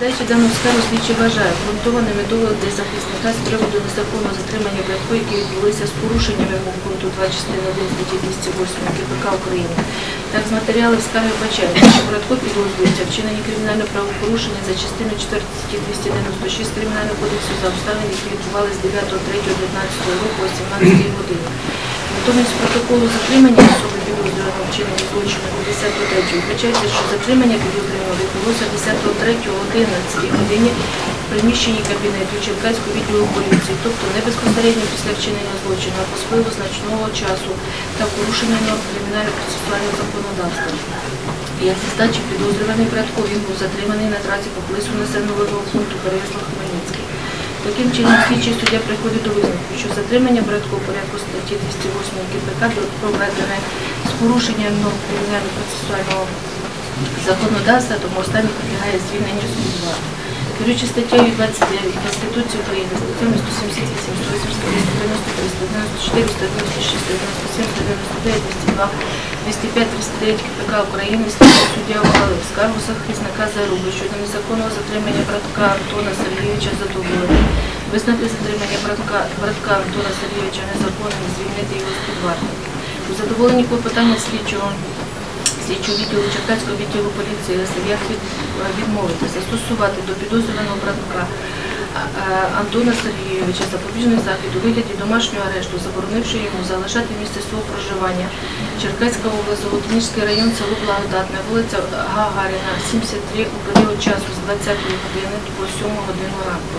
Дачі дану скаргу слідчі вважає обґрунтованими доводи захисника з приводу незаконного затримання братку, які відбулися з порушенням вимог пункту 2 частини 1 статті 208 КПК України. Так, з матеріалів скарги вбачається, що Братко підозрюється вчинені кримінального правопорушення за частиною 4 статті 296 Кримінального кодексу за обставини, які відбувалися з 9.3.19 року о 17 годині. Натомість протоколу затримання особи вчинення злочину 53 вбачається, що затримання підозрюваного відбулося 10.3 о 11 годині в приміщенні кабінету Черкаського відділу поліції, тобто не безпосередньо після вчинення злочину, а по спливу значного часу та порушення кримінально-процесуального законодавства. Як здачі підозрюваний Братко, він був затриманий на трасі поблизу населеного пункту Переяслав-Хмельницький. Таким чином, слідчий суддя приходить до висновку, що затримання Братко порядку статті 208 КПК проведене з порушенням норм кримінально-процесуального законодавства, тому останній підлягає звільненню варти. Керуючи статтею 29 Конституції України, статтями 178, 180, 193, 194, 196, 197, 199, 202, 205, 309 КПК України, суддя ухвалив скаргу захисника Заруби щодо незаконного затримання братка Антона Сергійовича задоволення. Визнати затримання братка, братка Антона Сергійовича незаконним звільнити його з під. У задоволенні клопотання слідчого слідчого відділу Черкаського відділу поліції Сав'як від, відмовити застосувати до підозрюваного братка а, Антона Сергійовича запобіжний захід у вигляді домашнього арешту, заборонивши йому залишати місце свого проживання. Черкаська область, Золотоніжський район, село Благодатне, вулиця Гагаріна, 73 у період часу з 20 години до 7 години ранку.